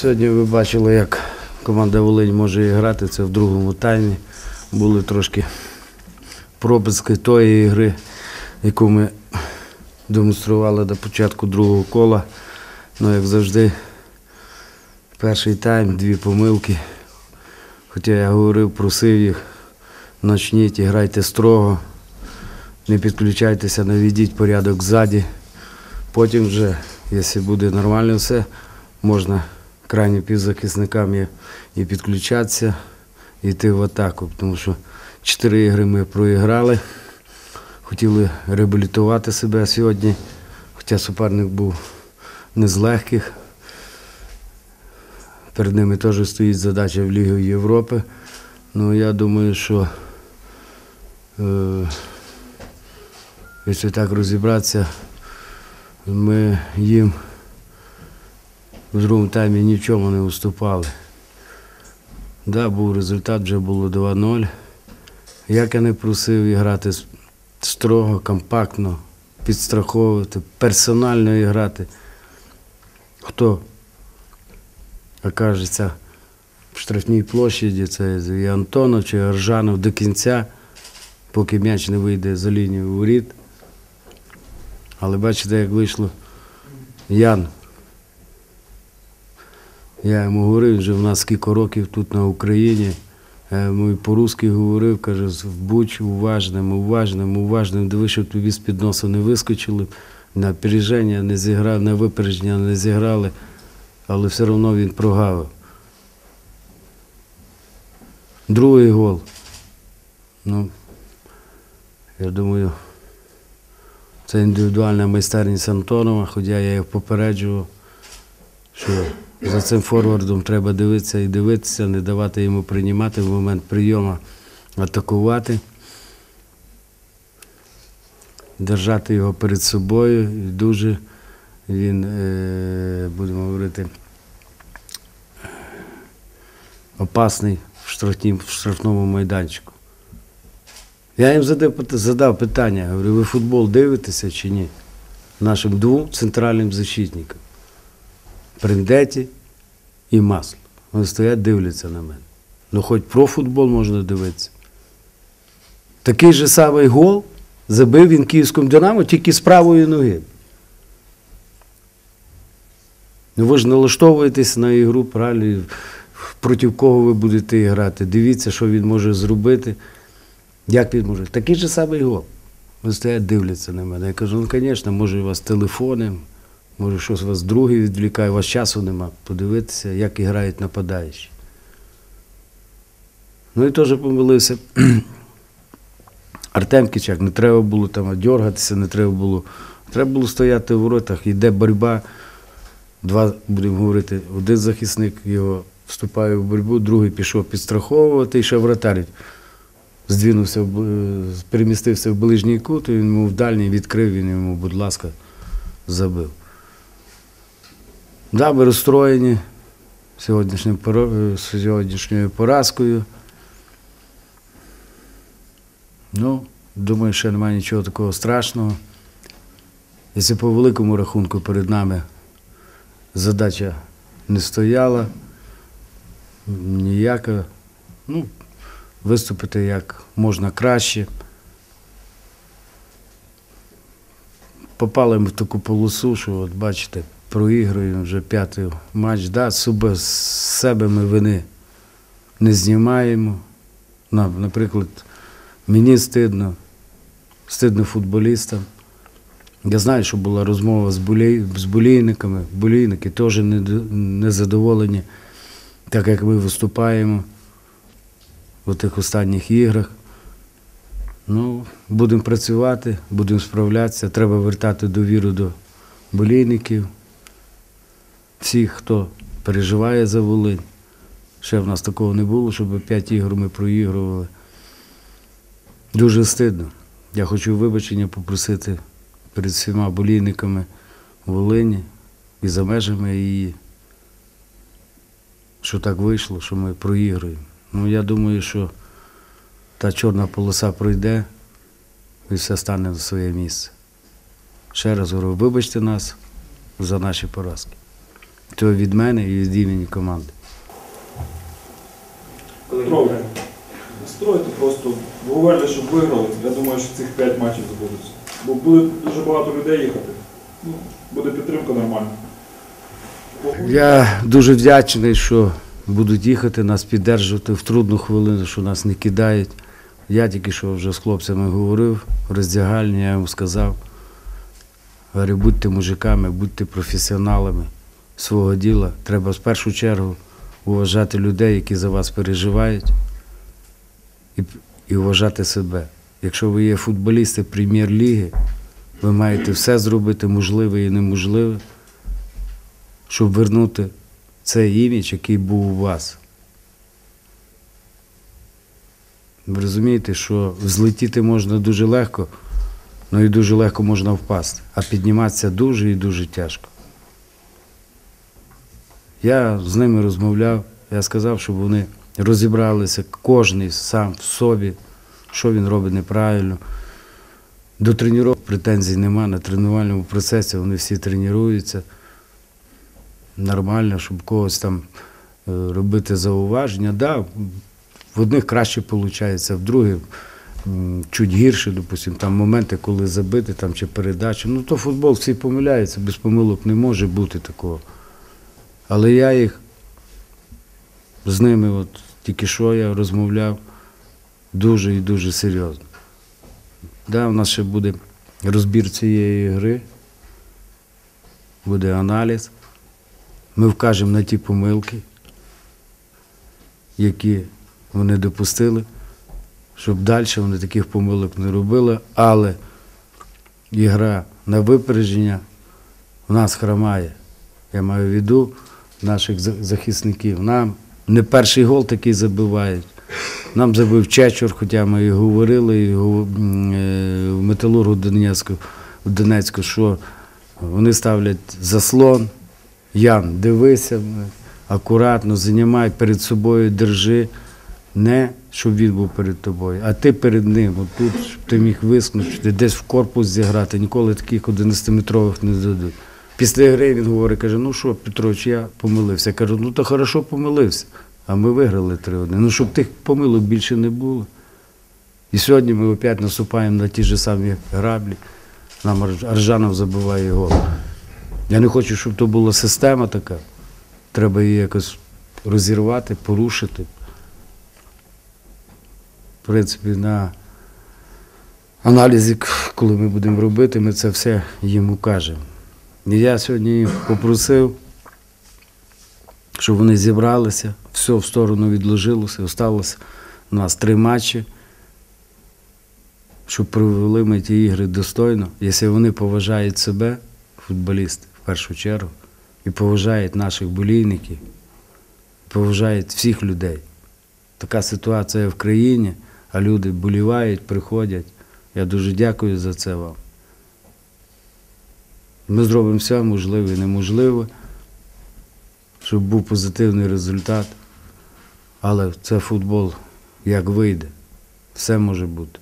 Сьогодні ви бачили, як команда Волинь може грати. Це в другому таймі. Були трошки пропуски тої гри, яку ми демонстрували до початку другого кола. Ну, як завжди, перший тайм, дві помилки. Хоча я говорив, просив їх, начніть грайте строго, не підключайтеся, наведіть порядок ззаді. Потім вже, якщо буде нормально все, можна крайнім півзахисникам і, і підключатися, і йти в атаку. Тому що чотири ігри ми проіграли. Хотіли реабілітувати себе сьогодні, хоча суперник був не з легких. Перед ними теж стоїть задача в Лігу Європи. Ну, я думаю, що е, якщо так розібратися, ми їм в другому таймі ні в чому не уступали. Да, був результат, вже було 2-0. Як я не просив і грати строго, компактно, підстраховувати, персонально і грати. Хто окажеться в штрафній площаді, це і Антонов чи Аржанов до кінця, поки м'яч не вийде за лінію воріт. Але бачите, як вийшло Ян. Я йому говорив, вже в нас скільки років тут на Україні. Я йому і по-русски говорив, каже, будь уважним, уважним, уважним. Диви, щоб тобі з під носу не вискочили, на опереження не зіграли, на випередження не зіграли, але все одно він прогавив. Другий гол. Ну, я думаю, це індивідуальна майстерність Антонова, хоча я його попереджував, що за цим форвардом треба дивитися і дивитися, не давати йому приймати в момент прийому, атакувати, держати його перед собою. І дуже він, е, будемо говорити, опасний в, штрафні, в штрафному майданчику. Я їм задав питання, говорю, ви футбол дивитеся чи ні? Нашим двом центральним защитникам. Приндеті і масло. Вони стоять, дивляться на мене. Ну, хоч про футбол можна дивитися. Такий же самий гол забив він київському Динамо тільки з правої ноги. Ну, ви ж налаштовуєтесь на ігру, правильно, проти кого ви будете грати. Дивіться, що він може зробити. Як він може? Такий же самий гол. Вони стоять, дивляться на мене. Я кажу, ну, звісно, може, у вас телефони, може, щось вас другий відвлікає, у вас часу нема. Подивитися, як грають нападаючі. Ну і теж помилився. Артем Кичак, не треба було там дергатися, не треба було. Треба було стояти в воротах, йде боротьба. Два, будемо говорити, один захисник його вступає в боротьбу, другий пішов підстраховувати, і ще вратар здвинувся, перемістився в ближній кут, і він йому в дальній відкрив, він йому, будь ласка, забив. Да, ми розстроєні е, сьогоднішньою поразкою. Ну, думаю, ще немає нічого такого страшного. Якщо по великому рахунку перед нами задача не стояла, ніяка. Ну, виступити як можна краще. Попали ми в таку полосу, що от бачите, проігруємо вже п'ятий матч. Да, суба з себе ми вини не знімаємо. На- Наприклад, мені стидно, стидно футболістам. Я знаю, що була розмова з, болей, з болійниками. Болійники теж не, не задоволені, так як ми виступаємо у тих останніх іграх. Ну, будемо працювати, будемо справлятися. Треба вертати довіру до болійників, всіх, хто переживає за Волинь. Ще в нас такого не було, щоб п'ять ігор ми проігрували. Дуже стидно. Я хочу вибачення попросити перед всіма болійниками Волині і за межами її, що так вийшло, що ми проігруємо. Ну, я думаю, що та чорна полоса пройде і все стане на своє місце. Ще раз говорю, вибачте нас за наші поразки. Це від мене і від імені команди. Петро, настройте просто. Ви говорили, щоб виграли. Я думаю, що цих 5 матчів забудуться. Бо буде дуже багато людей їхати. Ну, буде підтримка нормальна. Я дуже вдячний, що будуть їхати, нас піддержувати в трудну хвилину, що нас не кидають. Я тільки що вже з хлопцями говорив роздягальні, я йому сказав. Говорю, будьте мужиками, будьте професіоналами свого діла. Треба в першу чергу уважати людей, які за вас переживають, і, і уважати себе. Якщо ви є футболісти прем'єр-ліги, ви маєте все зробити можливе і неможливе, щоб вернути цей імідж, який був у вас. Ви розумієте, що взлетіти можна дуже легко, але і дуже легко можна впасти, а підніматися дуже і дуже тяжко. Я з ними розмовляв, я сказав, щоб вони розібралися, кожен сам в собі, що він робить неправильно. До тренувань претензій нема на тренувальному процесі, вони всі тренуються нормально, щоб когось там е, робити зауваження. Да, в одних краще виходить, в других чуть гірше, допустимо, там моменти, коли забити там, чи передача. Ну, то футбол всі помиляються, без помилок не може бути такого. Але я їх з ними, от тільки що я розмовляв дуже і дуже серйозно. Да, у нас ще буде розбір цієї гри, буде аналіз. Ми вкажемо на ті помилки, які вони допустили, щоб далі вони таких помилок не робили, але ігра на випередження в нас хромає. Я маю в виду наших захисників. Нам не перший гол такий забивають. Нам забив Чечур, хоча ми і говорили і е, в Металургу Донецьку, в Донецьку, що вони ставлять заслон. Ян, дивися, акуратно, займай перед собою, держи. Не щоб він був перед тобою, а ти перед ним. От тут, щоб ти міг вискнути, десь в корпус зіграти. Ніколи таких 11-метрових не дадуть. Після гри він говорить, каже, ну що, Петрович, я помилився. Я кажу, ну то хорошо помилився. А ми виграли 3-1. Ну, щоб тих помилок більше не було. І сьогодні ми опять наступаємо на ті ж самі граблі. Нам Аржанов забиває гол. Я не хочу, щоб то була система така. Треба її якось розірвати, порушити. В принципі, на аналізі, коли ми будемо робити, ми це все їм укажемо. Я сьогодні їх попросив, щоб вони зібралися, все в сторону відложилося, осталося у нас три матчі, щоб провели ми ті ігри достойно. Якщо вони поважають себе, футболісти в першу чергу, і поважають наших болійників, поважають всіх людей. Така ситуація в країні, а люди болівають, приходять. Я дуже дякую за це вам. Ми зробимо все можливе і неможливе, щоб був позитивний результат. Але це футбол як вийде. Все може бути.